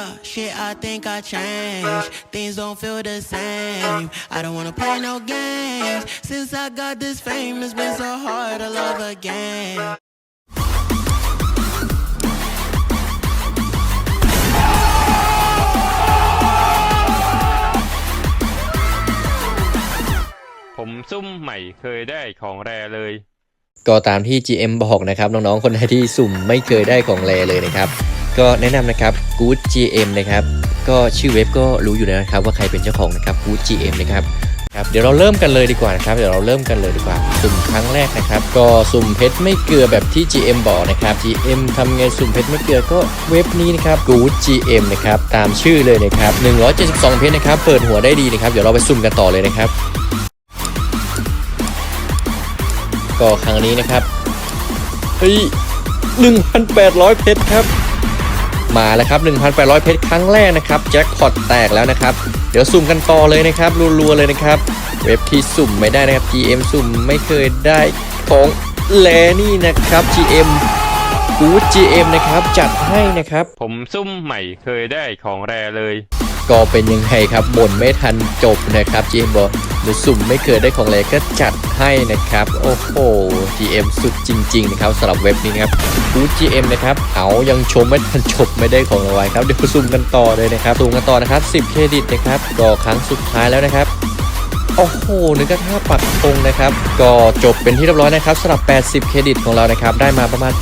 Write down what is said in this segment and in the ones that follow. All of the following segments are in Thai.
Yeah, shit, I think I changed. Things don't feel the same. I don't wanna play no games. Since I got this fame, it's been so hard to love again. ผมซุ่มใหม่เคยได้ของแรเลย ก็ตามที่ GM บอกนะครับ น้องๆ คนไหนที่สุ่มไม่เคยได้ของแรเลยนะครับ ก็แนะนำนะครับ Good GM นะครับ ก็ชื่อเว็บก็รู้อยู่แล้วนะครับว่าใครเป็นเจ้าของนะครับ Good GM นะครับครับเดี๋ยวเราเริ่มกันเลยดีกว่านะครับ เดี๋ยวเราเริ่มกันเลยดีกว่า สุ่มครั้งแรกนะครับ ก็สุ่มเพชรไม่เกลือแบบที่ GM บอกนะครับ GM ทำไงสุ่มเพชรไม่เกลือก็เว็บนี้นะครับ Good GM นะครับ ตามชื่อเลยนะครับ 172 เพชรนะครับ เปิดหัวได้ดีนะครับ เดี๋ยวเราไปสุ่มกันต่อเลยนะครับ ก็ครั้งนี้นะครับเฮ้ย1,800 เพชรครับ มาแล้วครับ 1,800 เพชรครั้งแรกนะครับแจ็คพอตแตกแล้วนะครับ เดี๋ยวสุ่มกันต่อเลยนะครับรัวๆเลยนะครับ เว็บที่สุ่มไม่ได้นะครับ GM สุ่มไม่เคยได้ของแลนี่นะครับ GM กู GM นะครับ จัดให้นะครับ ผมซุ่มใหม่เคยได้ของแรเลย ก็เป็นยังไงครับบ่นไม่ทันจบนะครับ GM บอกหรือสุ่มไม่เคยได้ของแรก็จัดให้นะครับ โอ้โห GM สุดจริงๆนะครับสำหรับเว็บนี้นะครับกูด GM นะครับเอายังชมไม่ทันจบไม่ได้ของรางวัลครับเดี๋ยวสุ่มกันต่อเลยนะครับสุ่มกันต่อนะครับ 10 เครดิตนะครับก็ครั้งสุดท้ายแล้วนะครับโอ้โหนึกกระท่าปักธงนะครับ ก็จบเป็นที่เรียบร้อยนะครับสำหรับ 80 เครดิตของเรานะครับ ได้มาประมาณ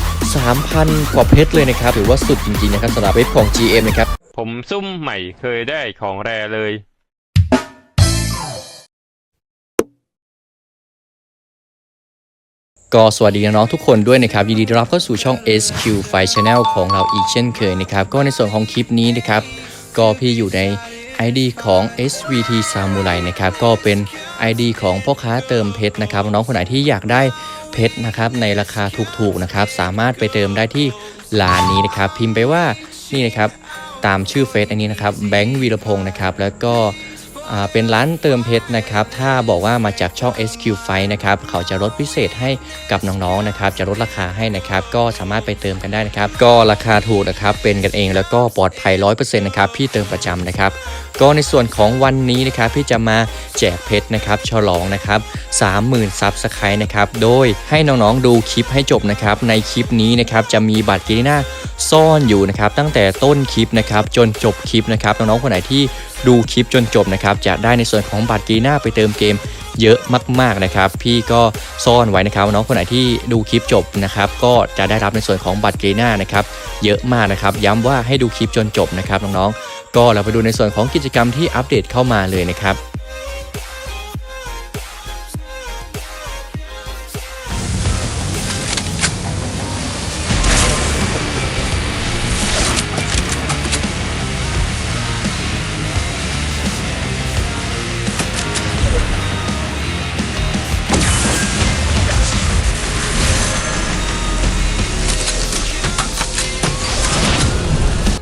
3,000 กว่าเพชรเลยนะครับ ถือว่าสุดจริงๆนะครับสำหรับเว็บของ GM นะครับ ผมซุ่มใหม่เคยได้ของแรเลยก็สวัสดีน้องทุกคนด้วยนะครับ ยินดีต้อนรับเข้าสู่ช่อง SQ f i Channel ของเราอีกเช่นเคยนะครับ ก็ในส่วนของคลิปนี้นะครับ ก็พี่อยู่ใน ID ของ SVT Samurai นะครับ ก็เป็น ID ของพ่อค้าเติมเพชรนะครับ น้องคนไหนที่อยากได้เพชรนะครับในราคาถูกๆนะครับ สามารถไปเติมได้ที่ร้านนี้นะครับ พิมพ์ไปว่านี่นะครับ ตามชื่อเฟซอันนี้นะครับแบงค์วีรพงศ์นะครับแล้วก็เป็นร้านเติมเพชรนะครับ ถ้าบอกว่ามาจากช่อง SQ Fight นะครับ เขาจะลดพิเศษให้กับน้องๆนะครับ จะลดราคาให้นะครับ ก็สามารถไปเติมกันได้นะครับ ก็ราคาถูกนะครับ เป็นกันเองแล้วก็ปลอดภัย 100%นะครับ พี่เติมประจำนะครับ ก็ในส่วนของวันนี้นะครับพี่จะมาแจกเพชรนะครับ ฉลองนะครับ30,000ซับสไครต์นะครับ โดยให้น้องๆดูคลิปให้จบนะครับ ในคลิปนี้นะครับจะมีบัตรกีน่า ซ่อนอยู่นะครับตั้งแต่ต้นคลิปนะครับจนจบคลิปนะครับน้องๆคนไหนที่ดูคลิปจนจบนะครับจะได้ในส่วนของบัตรกีน่าไปเติมเกมเยอะมากๆนะครับ พี่ก็ซ่อนไว้นะครับน้องคนไหนที่ดูคลิปจบนะครับก็จะได้รับในส่วนของบัตรกีน่านะครับเยอะมากนะครับ ย้ำว่าให้ดูคลิปจนจบนะครับน้องๆก็เราไปดูในส่วนของกิจกรรมที่อัปเดตเข้ามาเลยนะครับ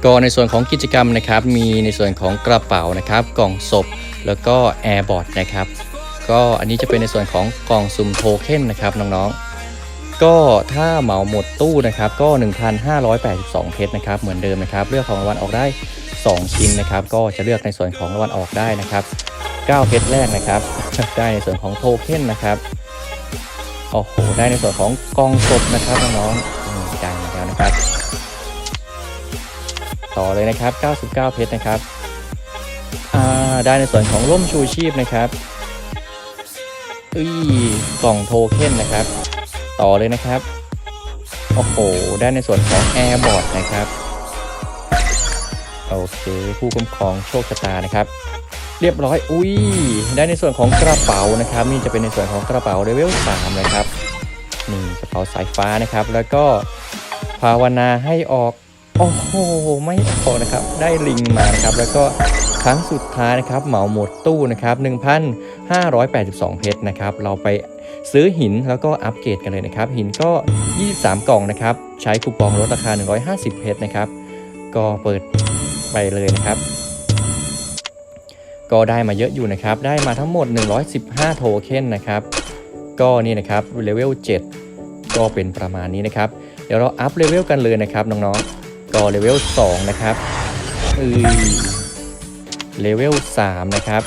ก็ในส่วนของกิจกรรมนะครับ มีในส่วนของกระเป๋านะครับ กล่องศพ แล้วก็แอร์บอร์ดนะครับ ก็อันนี้จะเป็นในส่วนของกล่องซุ่มโทเค็นนะครับน้องๆ ก็ถ้าเหมาหมดตู้นะครับ ก็ 1,582เพชรนะครับ เหมือนเดิมนะครับ เลือกของรางวัลออกได้ 2 ชิ้นนะครับ ก็จะเลือกในส่วนของรางวัลออกได้นะครับ 9 เพชรแรกนะครับ ได้ในส่วนของโทเค็นนะครับโอ้โหได้ในส่วนของกล่องศพนะครับน้องๆได้มาแล้วนะครับ ต่อเลยนะครับ 99 เพชรนะครับได้ในส่วนของร่มชูชีพนะครับอุ้ยกล่องโทเค็นนะครับ ต่อเลยนะครับ โอ้โห ได้ในส่วนของแอร์บอร์ดนะครับ โอเค ผู้คุ้มครองโชคชะตานะครับ เรียบร้อย อุ้ย ได้ในส่วนของกระเป๋านะครับ นี่จะเป็นในส่วนของกระเป๋าเลเวล3นะครับนี่กระเป๋าสายฟ้านะครับ แล้วก็ภาวนาให้ออก โอ้โห ไม่ออนะครับ ได้ลิงมานะครับ แล้วก็ครั้งสุดท้ายนะครับ เหมาหมดตู้นะครับ 1,582 เพชรนะครับ เราไปซื้อหินแล้วก็อัปเกรดกันเลยนะครับ หินก็ 23 กล่องนะครับ ใช้คูปองลดราคา 150 เพชรนะครับ ก็เปิดไปเลยนะครับก็ได้มาเยอะอยู่นะครับ ได้มาทั้งหมด 115 โทเค็นนะครับ ก็นี่นะครับเลเวล 7 ก็เป็นประมาณนี้นะครับ เดี๋ยวเราอัพเลเวลกันเลยนะครับน้องๆ ก็เลเวล2นะครับเอ้ยเลเวล3นะครับ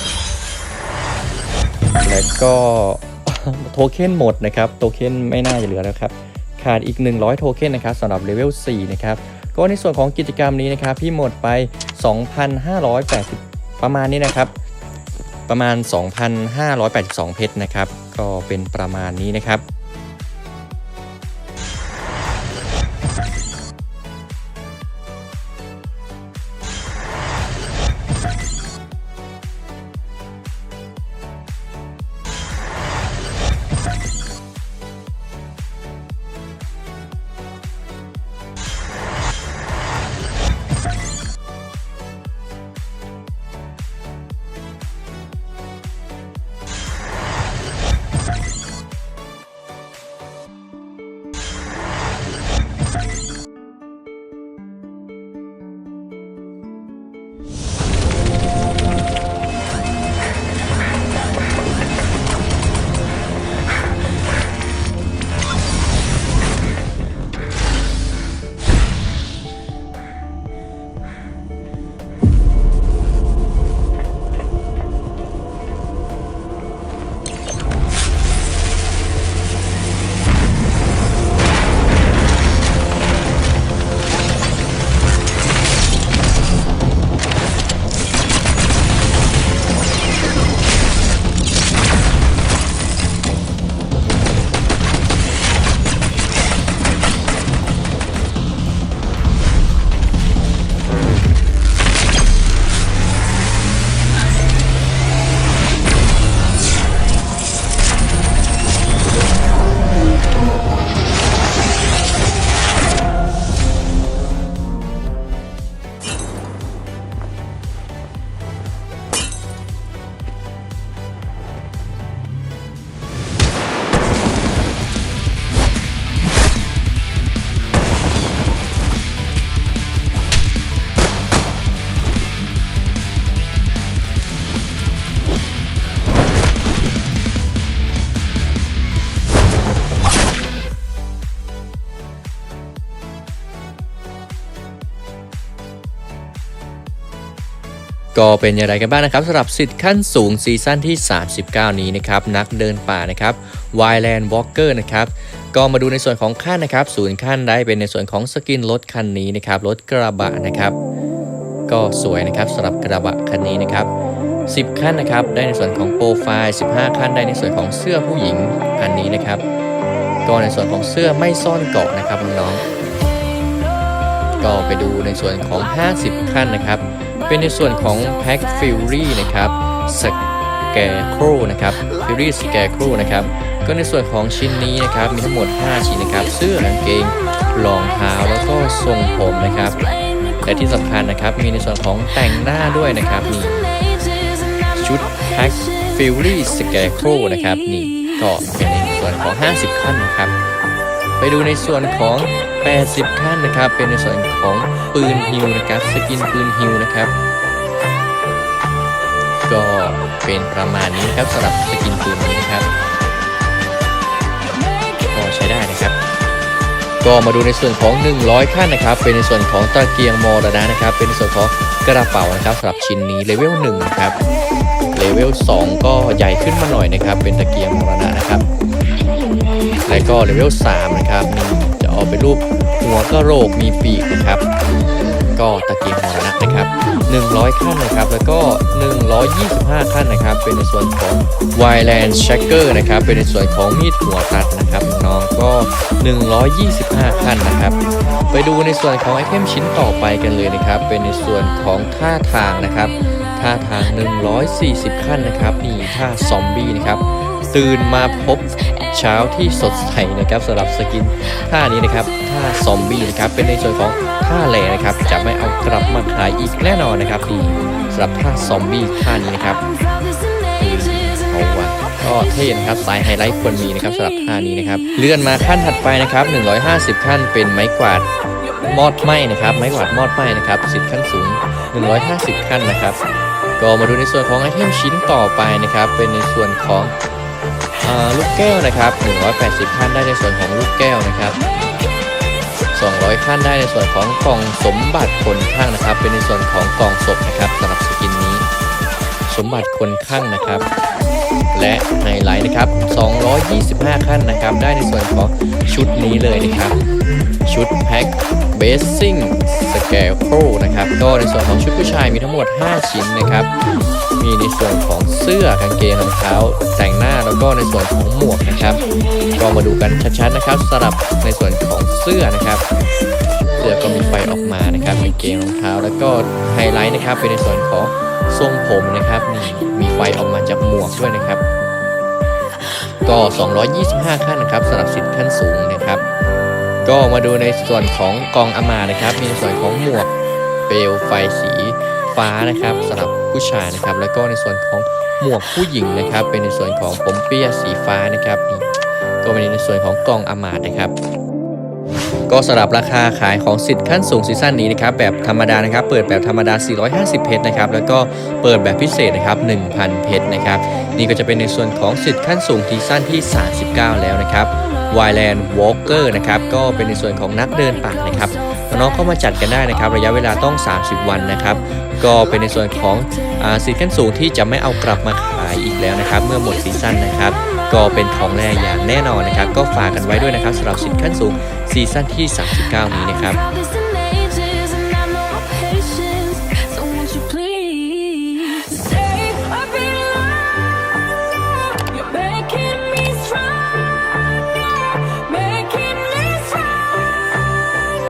แล้วก็โทเค็นหมดนะครับ โทเค็นไม่น่าจะเหลือแล้วครับ ขาดอีก 100 โทเค็นนะครับสำหรับเลเวล4นะครับ ก็ในส่วนของกิจกรรมนี้นะครับ พี่หมดไป 2,580 ประมาณนี้นะครับ ประมาณ 2,582 เพชรนะครับ ก็เป็นประมาณนี้นะครับ ก็เป็นอย่างไรกันบ้างนะครับสำหรับสิทธิ์ขั้นสูงซีซั่นที่ 39 นี้นะครับนักเดินป่านะครับ Wildland Walker นะครับก็มาดูในส่วนของขั้นนะครับศูนย์ขั้นได้เป็นในส่วนของสกินรถคันนี้นะครับรถกระบะนะครับ ก็สวยนะครับสำหรับกระบะคันนี้นะครับ 10 ขั้นนะครับได้ในส่วนของโปรไฟล์15 ขั้นได้ในส่วนของเสื้อผู้หญิงอันนี้นะครับ ก็ในส่วนของเสื้อไม่ซ่อนเกาะนะครับน้องๆก็ไปดูในส่วนของ 50 ขั้นนะครับ เป็นในส่วนของ Pack Fury นะครับ Scarecrow นะครับ Fury Scarecrow นะครับก็ในส่วนของชิ้นนี้นะครับมีทั้งหมด 5 ชิ้นนะครับ เสื้อกางเกงรองเท้าแล้วก็ทรงผมนะครับและที่สำคัญนะครับมีในส่วนของแต่งหน้าด้วยนะครับนี่ชุด Pack Fury Scarecrow นะครับนี่ก็เป็นในส่วนของ 50 ขั้นนะครับไปดูในส่วนของ 80 ขั้นนะครับ เป็นในส่วนของปืนฮิวนะครับ สกินปืนฮิวนะครับ เป็นประมาณนี้นะครับสำหรับสกินปืนนี้นะครับก็ใช้ได้นะครับ ก็มาดูในส่วนของ 100 ขั้นนะครับ เป็นในส่วนของตะเกียงมรณะนะครับ เป็นในส่วนของกระเป๋านะครับสำหรับชิ้นนี้เลเวล1นะครับเลเวล2ก็ใหญ่ขึ้นมาหน่อยนะครับ เป็นตะเกียงมรณะนะครับและก็เลเวล3นะครับนี่จะออกเป็นรูปหัวกระโหลกมีปีกนะครับ ก็ตะเกียงมรณะนะครับ 100 ขั้นนะครับ แล้วก็ 125 ขั้นนะครับ เป็นในส่วนของ Wildland Shaker นะครับ เป็นในส่วนของมีดหัวตัดนะครับน้องก็ 125 ขั้นนะครับ ไปดูในส่วนของไอเทมชิ้นต่อไปกันเลยนะครับ เป็นในส่วนของท่าทางนะครับ ท่าทาง 140 ขั้นนะครับนี่ท่าซอมบี้นะครับ ตื่นมาพบเช้าที่สดใสนะครับสำหรับสกินท่านี้นะครับท่าซอมบี้นะครับเป็นในส่วนของท่าแหล่นะครับ จะไม่เอากลับมาขายอีกแน่นอนนะครับนี่สำหรับท่าซอมบี้ท่านี้นะครับเอาวะก็เท่นะครับสายไฮไลท์ควรมีนะครับสำหรับท่านี้นะครับ เลื่อนมาขั้นถัดไปนะครับ 150 ขั้นเป็นไม้กวาดมอดไหมนะครับ ไม้กวาดมอดไหมนะครับสิทธิ์ขั้นสูง 150 ขั้นนะครับ ก็มาดูในส่วนของไอเทมชิ้นต่อไปนะครับ เป็นในส่วนของ ลูกแก้วนะครับ180ขั้นได้ในส่วนของลูกแก้วนะครับ 200 ขั้นได้ในส่วนของกล่องสมบัติคนข้างนะครับ เป็นในส่วนของกล่องศพนะครับสำหรับสกินนี้ สมบัติคนข้างนะครับ และไฮไลท์นะครับ 225 ขั้นนะครับ ได้ในส่วนของชุดนี้เลยนะครับ ชุดแพ็คเบสซิ่งสแกลโคนะครับ ก็ในส่วนของชุดผู้ชายมีทั้งหมด 5 ชิ้นนะครับ มีในส่วนของเสื้อกางเกงรองเท้า แต่งหน้าแล้วก็ในส่วนของหมวกนะครับ ก็มาดูกันชัดๆนะครับสำหรับในส่วนของเสื้อนะครับ เสื้อก็มีไฟออกมานะครับกางเกงรองเท้า แล้วก็ไฮไลท์นะครับเป็นในส่วนของทรงผมนะครับนี่มีไฟออกมาจากหมวกด้วยนะครับ ก็ 225 ขั้นนะครับสำหรับสิทธิ์ขั้นสูงนะครับก็มาดูในส่วนของกองอามานะครับ มีในส่วนของหมวกเปลวไฟสีฟ้านะครับสำหรับ ผู้ชายนะครับ แล้วก็ในส่วนของหมวกผู้หญิงนะครับ เป็นในส่วนของผมเปียสีฟ้านะครับนี่ก็เป็นในส่วนของกองอามาตนะครับ ก็สำหรับราคาขายของสิทธิ์ขั้นสูงซีซั่นนี้นะครับแบบธรรมดานะครับ เปิดแบบธรรมดา 450 เพชรนะครับ แล้วก็เปิดแบบพิเศษนะครับ 1,000 เพชรนะครับ นี่ก็จะเป็นในส่วนของสิทธิ์ขั้นสูงซีซั่นที่ 39 แล้วนะครับ w i l a n d Walker นะครับก็เป็นในส่วนของนักเดินป่านะครับน้องๆเข้ามาจัดกันได้นะครับ ระยะเวลาต้อง 30 วันนะครับ ก็เป็นในส่วนของอสินขั้นสูงที่จะไม่เอากลับมาขายอีกแล้วนะครับเมื่อหมดซีซั่นนะครับก็เป็นของแรอย่างแน่นอนนะครับ ก็ฝากกันไว้ด้วยนะครับสำหรับสินขั้นสูงซีซั่นที่ 39 นี้นะครับ